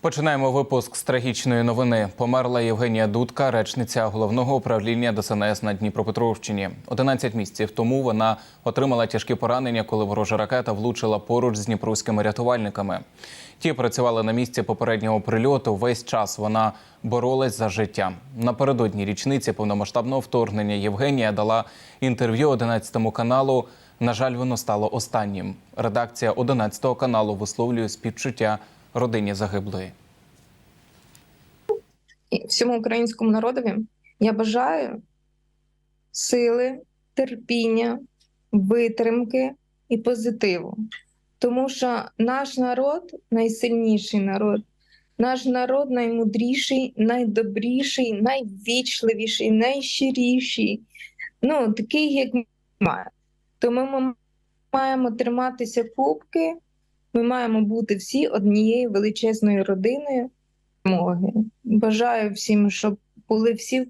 Починаємо випуск з трагічної новини. Померла Євгенія Дудка, речниця головного управління ДСНС на Дніпропетровщині. 11 місяців тому вона отримала тяжкі поранення, коли ворожа ракета влучила поруч з дніпровськими рятувальниками. Ті працювали на місці попереднього прильоту. Весь час вона боролась за життя. Напередодні річниці повномасштабного вторгнення Євгенія дала інтерв'ю 11 каналу. На жаль, воно стало останнім. Редакція 11 каналу висловлює співчуття родині загиблої. всьому українському народові я бажаю сили, терпіння, витримки і позитиву. Тому що наш народ найсильніший народ, наш народ наймудріший, найдобріший, найвічливіший, найщиріший. Ну, такий, як ми маємо. Тому ми маємо триматися кубки, ми маємо бути всі однією величезною родиною. Бажаю всім, щоб були всі в